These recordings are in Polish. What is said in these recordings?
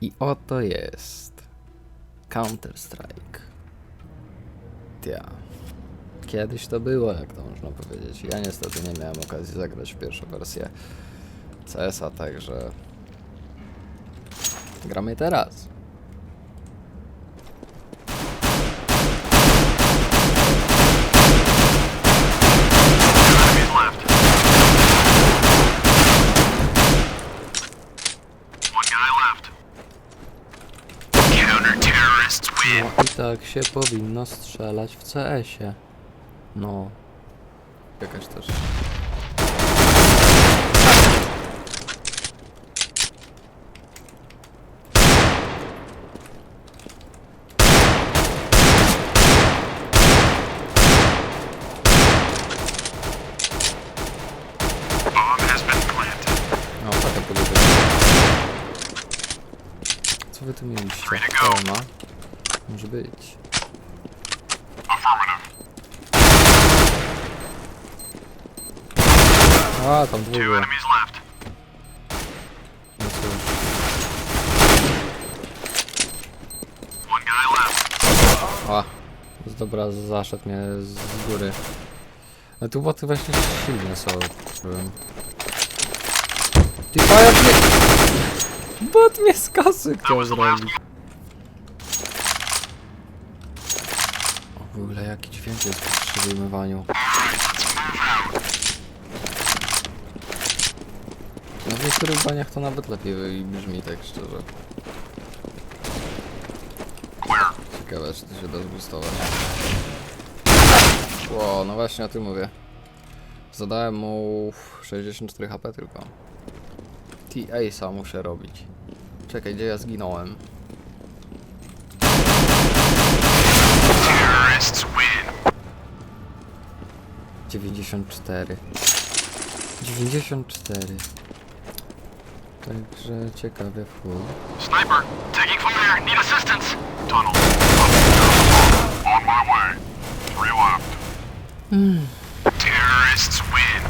I oto jest Counter-Strike. Tia. Kiedyś to było, jak to można powiedzieć. Ja niestety nie miałem okazji zagrać w pierwszą wersję CS-a, także gramy teraz. Enemies left. One guy left. Counter-terrorists win. No i tak się powinno strzelać w CS-ie. No. Jakaś też. Planted. No, taka podróż. Co wy tu mieliście? Pełna. Może być. A, tam dwóch było. No dobra, zaszedł mnie z góry. Ale tu boty właśnie silne są. Powiem. Ty a jak mnie... Bot mnie z kasy chciał zrobić. W ogóle jaki dźwięk jest przy wyjmowaniu. No w niektórych baniach to nawet lepiej brzmi, tak szczerze. Ciekawe, czy to się da zgustować. Ło, no właśnie o tym mówię. Zadałem mu 64 HP tylko. TA muszę robić. Czekaj, gdzie ja zginąłem? Terrorists win. 94. 94. Także ciekawe w chuj. Sniper, taking fire. Need assistance. Tunnel. On my way. Three left. Terrorists win.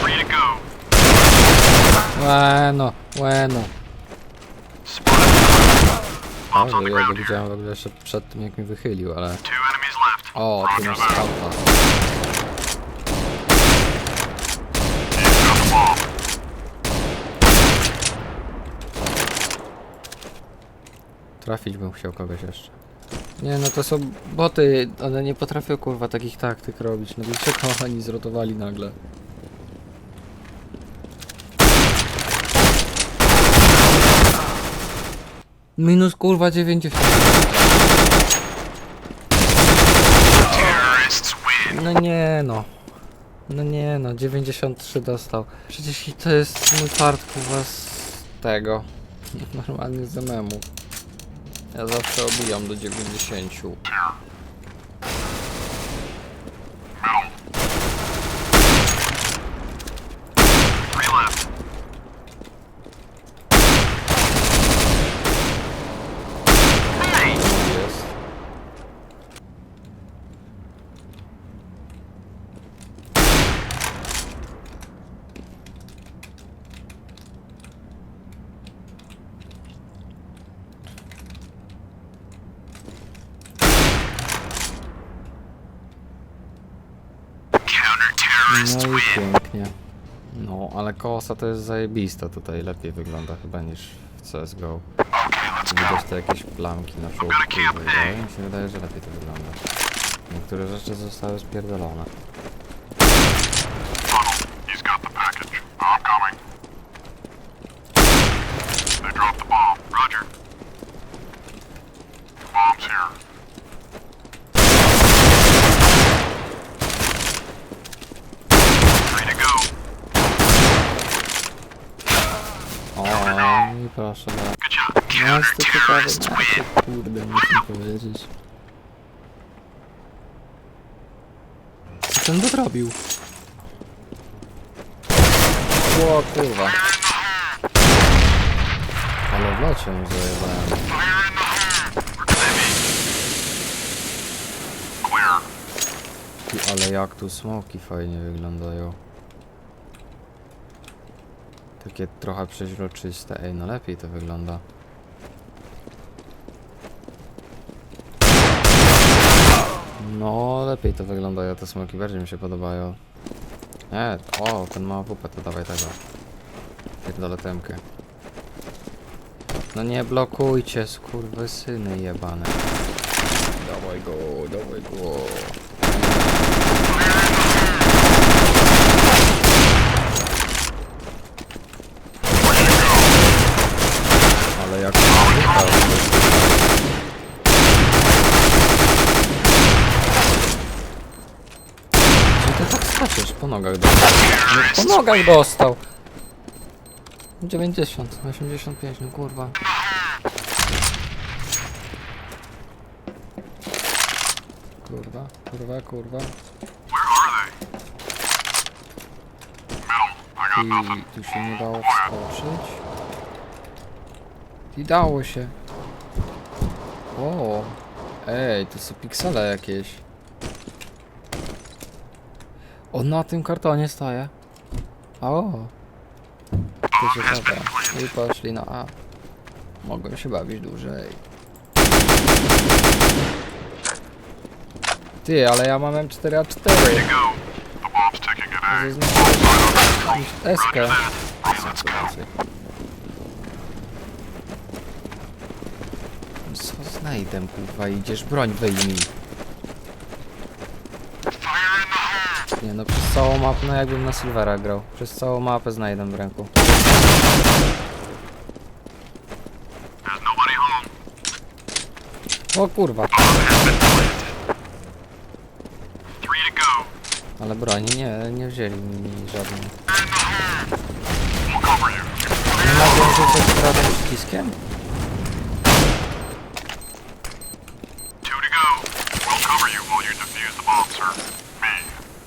Free to go. Łeno. O, ja go widziałem w ogóle jeszcze przed tym jak mi wychylił, ale... O, tu masz skauta. Trafić bym chciał kogoś jeszcze. Nie no to są boty, one nie potrafią kurwa takich taktyk robić. No dlaczego oni zrotowali nagle? Minus kurwa 90. Terrorists win. No nie no. No nie no, 93 dostał. Przecież i to jest mój fart kurwa z tego. Normalnie z memu. Ja zawsze obijam do 90. Three left. Hey! Jest. Counter-terrorists No i pięknie. No, ale kosa to jest zajebista tutaj, lepiej wygląda chyba niż w CSGO. Widać te jakieś plamki na czubku i tak dalej. Mi się wydaje, że lepiej to wygląda. Niektóre rzeczy zostały spierdolone. Tunnel. He's got the package. I'm coming. They dropped the bomb. Roger. Bomb's here. Free to go. O, i proszę bardzo. Good job. No, jest to ciekawe, Counter-terrorists no, win. to kurde, muszę powiedzieć. Co ten dorobił? O kurwa. Ale w locie mu zajebałem. Ty, ale jak tu smoki fajnie wyglądają. Takie trochę przeźroczyste. Ej, no lepiej to wygląda. No, lepiej to wygląda, te smoki bardziej mi się podobają. Nie, o, ten ma WP, to dawaj tego. Pierdolę temkę. No nie blokujcie, skurwysyny jebane. Dawaj go, dawaj go. Ale jak to wygląda? Czy ty tak skaczesz? Po nogach dostał. No, po nogach dostał. 90, 85, no kurwa. Kurwa, kurwa, kurwa. I tu się nie dało wskoczyć. I dało się. O, ej, to są piksele jakieś. On na tym kartonie staje. O. To ciekawe. I poszli na A. Mogłem się bawić dłużej. Ty, ale ja mam M4A4. Go. The bomb's ticking at A. Zaznaczyłem Eskę. Co znajdę, kurwa, idziesz broń wyjmij. Fire in the hole. Nie no, przez całą mapę, no jakbym na Silvera grał. Przez całą mapę znajdę w ręku. O kurwa, to ale broni nie, nie wzięli mi żadnej. You. Nie mogłem rzucać prawym przyciskiem? Two to go. We'll cover you while you defuse the bomb, sir. Me.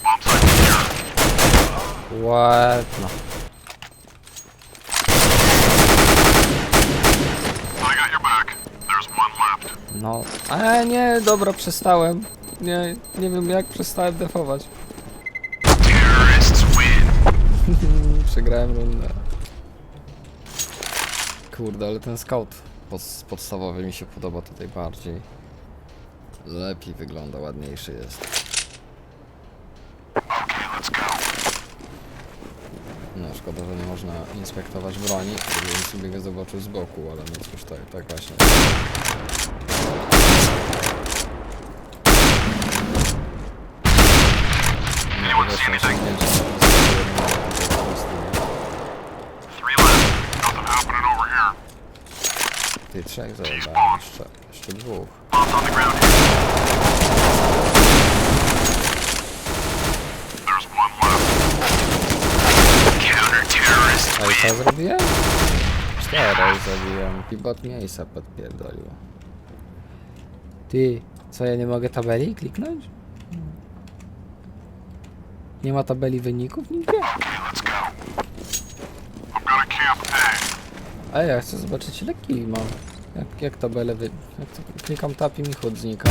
Bomb site secure. What? No. I got your back. There's one left. No. Ale nie, dobra, przestałem. Nie, nie wiem jak przestałem defować. Przegrałem rundę. Kurde, ale ten scout pod, podstawowy mi się podoba tutaj bardziej. Lepiej wygląda, ładniejszy jest. No, szkoda, że nie można inspektować broni, gdybym sobie go zobaczył z boku, ale no cóż, tak, tak właśnie. Nie? Nothing happening over here. Ty trzech zajebałem, jeszcze, jeszcze dwóch. Bombs on the ground here. There's one left. Counter-terrorist A i co zrobiłem? Cztery zabiłem. I bot miejsca podpierdolił. Ty, co ja nie mogę tabeli kliknąć? Nie ma tabeli wyników nigdzie? A. Ja chcę zobaczyć ile kili mam. Jak, jak tabelę wy... Jak to... Klikam tap i mi chód znika.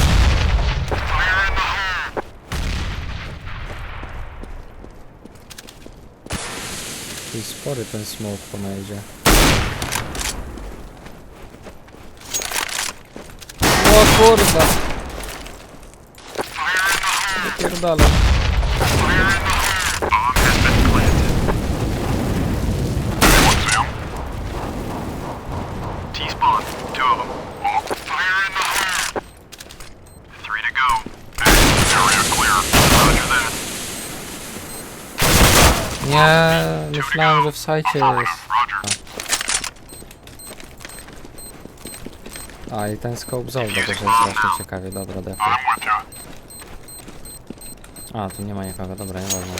Ty spory ten smoke po najdzie. O kurwa! Fire in the hole. Pierdolę. Fire in the hole. Bomb has been planted. Anyone see him? T-spawn. Two of them. Oh, fire in the hole. Three to go. A. Area clear. Roger that. Nie, myślałem, że w sajcie jest. A i ten scope Zolda też jest strasznie ciekawie, dobra, you. A, tu nie ma nikogo, dobra, nieważne.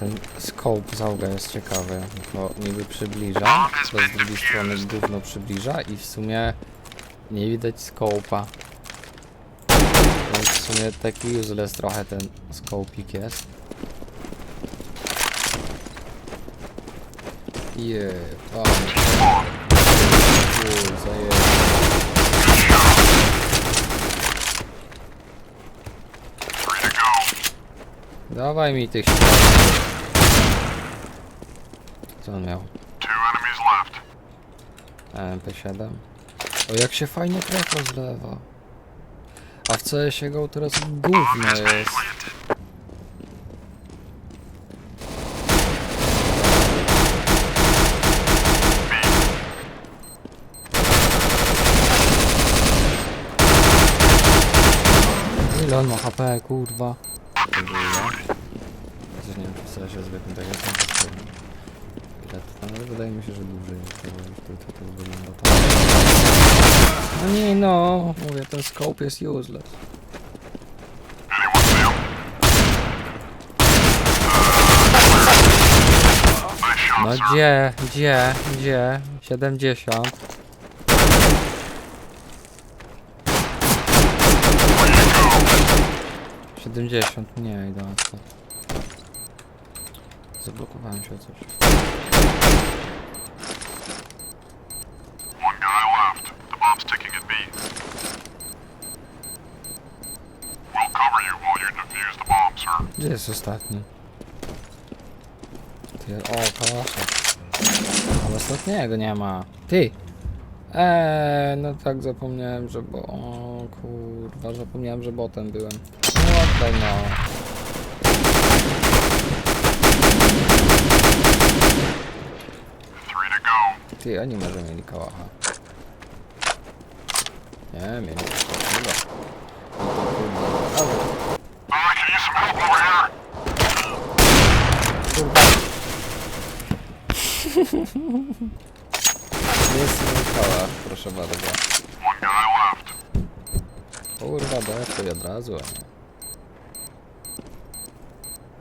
Ten scope Zauga jest ciekawy, bo niby przybliża, to z drugiej strony gówno przybliża i w sumie nie widać scope'a. Więc w sumie taki useless trochę ten scopik jest. Je, pan. Uj, zajebał. Three to go. Dawaj mi tych Co on miał? Two enemies left. MP7. O, jak się fajnie krew rozlewa. A w CS go teraz gówno jest. Ile on ma HP, kurwa? Chociaż nie wiem, czy w CS zwykłym tak jest. Ile to tam, ale wydaje mi się, że dłużej to, to, to, to wygląda tak. No nie no, mówię, ten scope jest useless. No gdzie, gdzie, gdzie? 70. 70, nie idę na to. Zablokowałem się o coś. Gdzie jest ostatni? Ty, o, kałasza. Ale ostatniego nie ma. Ty! Eee, no tak zapomniałem, że bo... O kurwa, zapomniałem, że botem byłem. Okej, no. To. Ty, oni może mieli kałacha. Nie, mieli kałacha. No to kurwa, ale... Uh, can you use some help over here? Jest mój kałach, proszę bardzo. Kurwa, defuj od razu, nie.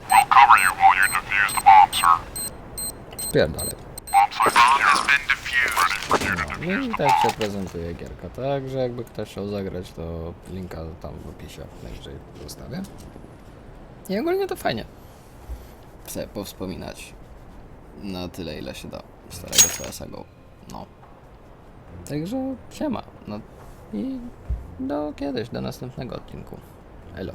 We'll cover you while you defuse the bomb, sir. Spierdalaj. Bomb site has been defused. Ready for you to No i tak się prezentuje gierka, także jakby ktoś chciał zagrać, to linka tam w opisie najwyżej zostawię. I ogólnie to fajnie. Chcę powspominać na tyle, ile się da starego CS-a Go. No. Także siema. No i do kiedyś, do następnego odcinku. Elo.